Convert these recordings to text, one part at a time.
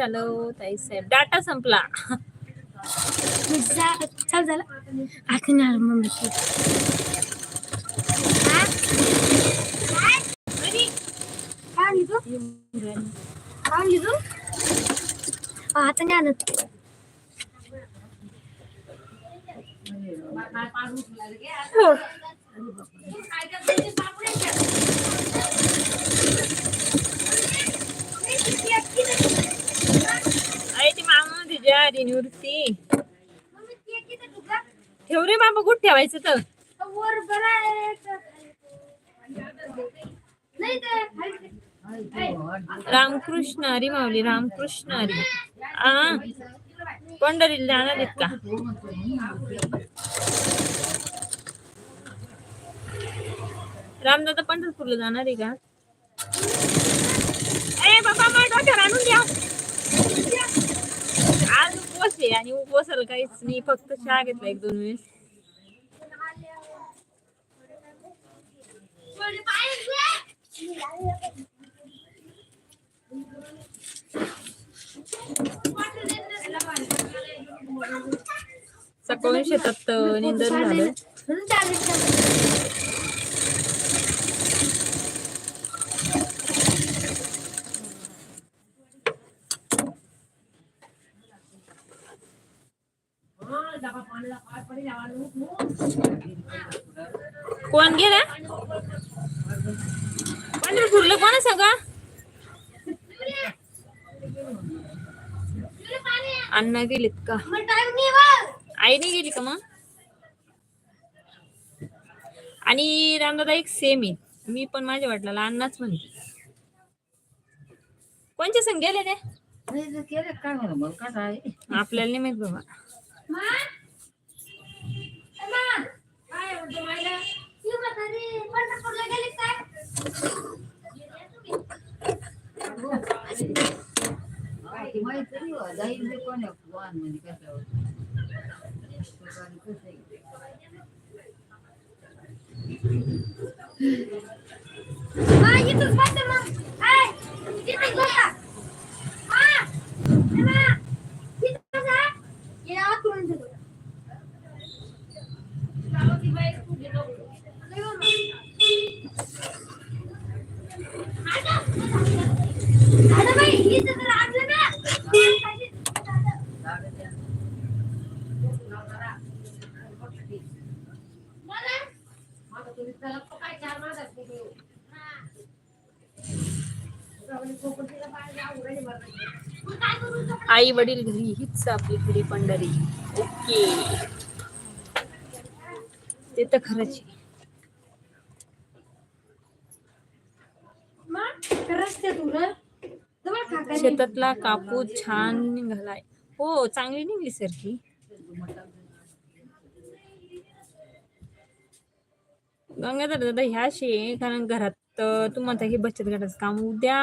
झालं ताई साहेब. डाटा संपला. चाल झालं. आता नाही मम्मी हा? हा, आता नाही आणत हो. ती निवृत्ती ठेव रे बाबा कुठं ठेवायचं तर? रामकृष्ण हरी माऊली रामकृष्ण हरी. आ? पंढरीला जाणार आहेत का? रामदादा पंढरपूरला जाणार आहे का? ए बाबा मला डोक्यावर आणून द्या. उपवास आहे आणि उपवासाला काहीच नाही फक्त चहा घेतला एक दोन वेळेस. सकाळी शेतात अं, निंदन झालं. कोण गेला? पंढरपूरला कोण सगळं अण्णा गेलेत का. आई नाही गेली का मग? आणि रामदादा एक सेम आहे. मी पण माझ्या वाटला अण्णाच म्हणते. कोणच्या संग गेले ते? आपल्याला नाही माहीत बाबा? काय म्हणतो मायला? ती म्हातारी पंढरपूरला गेली काय? माहिती माहिती तरी हो, जाईल ते कोण आहे वाहन म्हणजे कशावर गाडी कसं आहे? मा, इथंच बसते मग. ए, इथंच बसा. मा? ए, मा? इथंच बसा. ये आतून देतो. आता बाई, इथं तर आणलं ना. जागा द्या. मला? आई वडील घरी हीच आपली खरी पंढरी. ओके. ते तर खरंच शेतातला कापूस छान निघालाय. हो चांगली निघली सर ही. गंगाधर दादा ह्या शे कारण घरात अं, तुम्हाला हे बचत गटाचं काम उद्या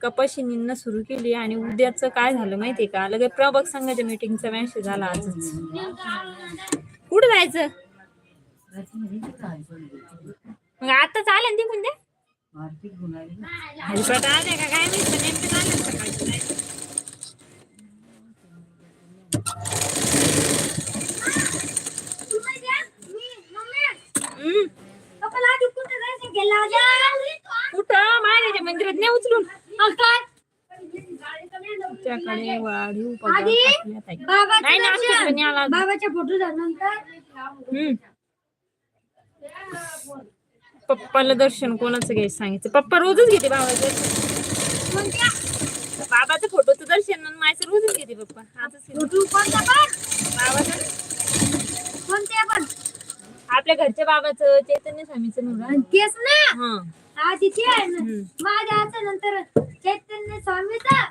कपाशी निंदणं सुरू केली आणि उद्याचं काय झालं माहितीये का लगे प्रभाग संघाच्या मीटिंगचा मेसेज झाला आजच कुठं जायचं? मग आता चालेल ती आर्थिक गुन्हाळी ना. हरिपाठ आले का काय माहीत नेमकं चालेल सकाळचं जायचं. हम्म. कपाला आधी कुठं जायचं गेला होता? कुठं मायराच्या मंदिरात नाही उचलून अहो, काय? त्याकडे वाढीव पगार आधी टाकण्यात आहे. बाबाचं नाही ना आला. बाबाच्या फोटो झाल्यानंतर हम्म. पप्पाला दर्शन कोणाचं घ्यायचं सांगितलं पप्पा रोजच घेते बाबाचं दर्शन. कोणत्या? बाबाचं फोटोचं दर्शन आणि माझं रोजच घेते पप्पा. आजच घेते. फोटो कोणता पण? बाबाचं. कोणत्या पण? आपल्या घरच्या बाबाचं चैतन्य स्वामीचं मुलगा आणि तेच ना. हा. आधी ते आहे ना. हम्म. माझ्या आता नंतर चैतन्य स्वामीचा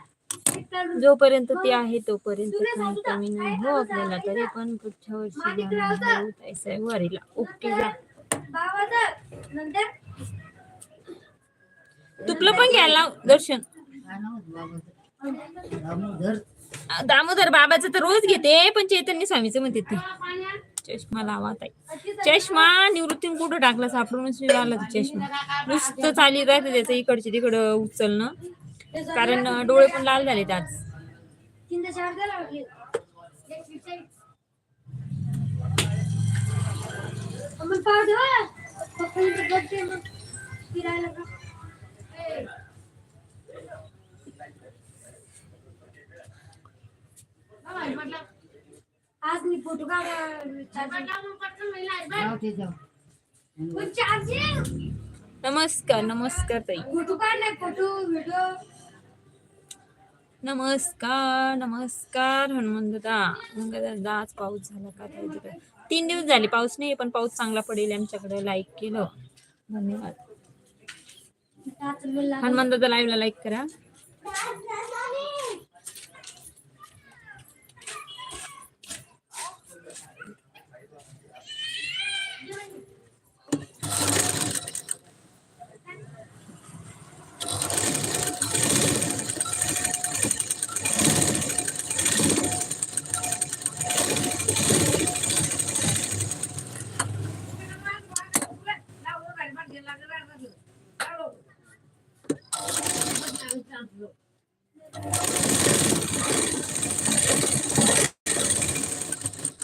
जोपर्यंत ते आहे तोपर्यंत काही कमी नाही. हो आपल्याला तरी पण पुढच्या वर्षी वारीला. ओके जा. तुपलं पण घ्यायला दर्शन? दामोदर. बाबाचं तर रोज घेते पण चैतन्य स्वामीचं म्हणते ते. चष्मा लावा ताई. चष्मा निवृत्ती कुठं टाकला? आला तो चष्मा. नुसतं चाली राहते त्याचं इकडचे तिकडं उचलणं. कारण डोळे पण लाल झालेत आज. आज मी फोटो नमस्कार नमस्कार ताई. फोटो काढलाय फोटो व्हिडिओ. नमस्कार नमस्कार हनुमान दादा मग दादा आज पाऊस झाला का तिकडे? तीन दिवस झाले पाऊस नाही पण पाऊस चांगला पडेल आमच्याकडे लाईक केलं. धन्यवाद. हनुमान दादा लाईव्हला लाईक करा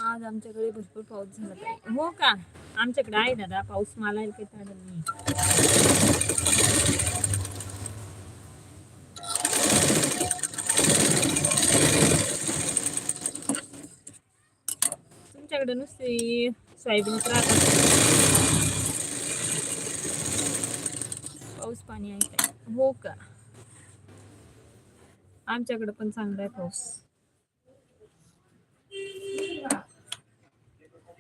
आज आमच्याकडे भरपूर पाऊस झाला हो का? आमच्याकडे आहे दादा पाऊस मला काही चालेल नाही. तुमच्याकडे नुसते सोयाबीनच राहतात. पाऊस पाणी आहे. हो का? आमच्याकडे पण चांगला आहे पाऊस.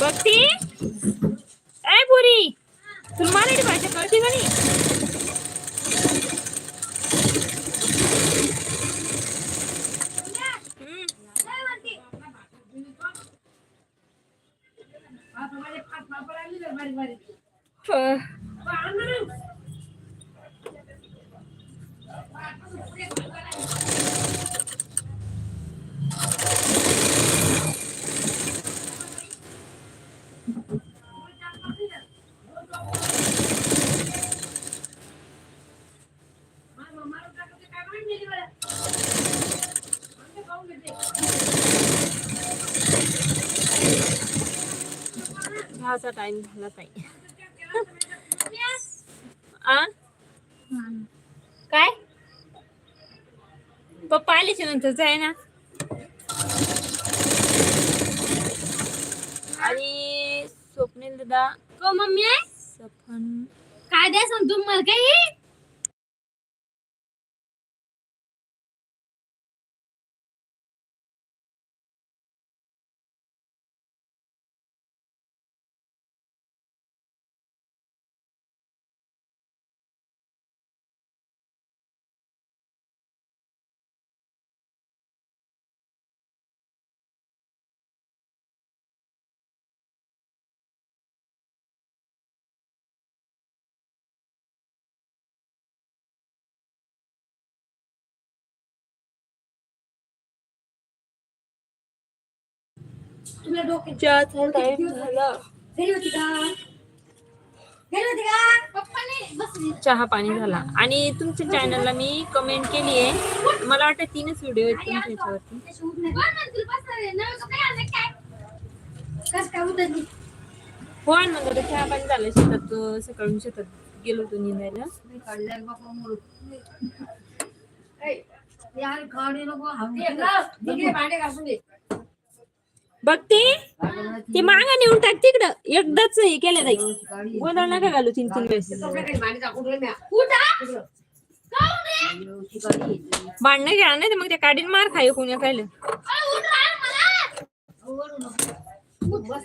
बघती ए पुरी तुला मराठी भाषा कळते का नाही हम्म. फ- चहाचा टाइम झाला ताई आ काय पप्पा आल्याच्या नंतरच आहे ना. आणि स्वप्नील दादा. मम्मी सफन काय द्या सांग तुम्हाला काही? तुला डोक्यात टाइम झाला. होती का? होती का? चहा पाणी झाला. आणि तुमच्या चॅनलला मी कमेंट केली आहे. मला वाटतं तीनच व्हिडिओ आहेत तुमच्या ह्याच्यावरती त्याची उठ नाही. कोण म्हणतील बसणार आहे? नवीन तो काय आणलं काय? कस काय उठत नाही? हो आता चहा पाणी झालं शेतात सकाळून शेतात गेलो होतो निघायला. बघते. ते मागा नेऊन टाक तिकडं. एकदाच हे केलं जाईल गोंधळ नका घालू तीन तीन वेळेस भांडणं घ्या नाही तर मग त्या काढीन मार खाय कोणी खायला बस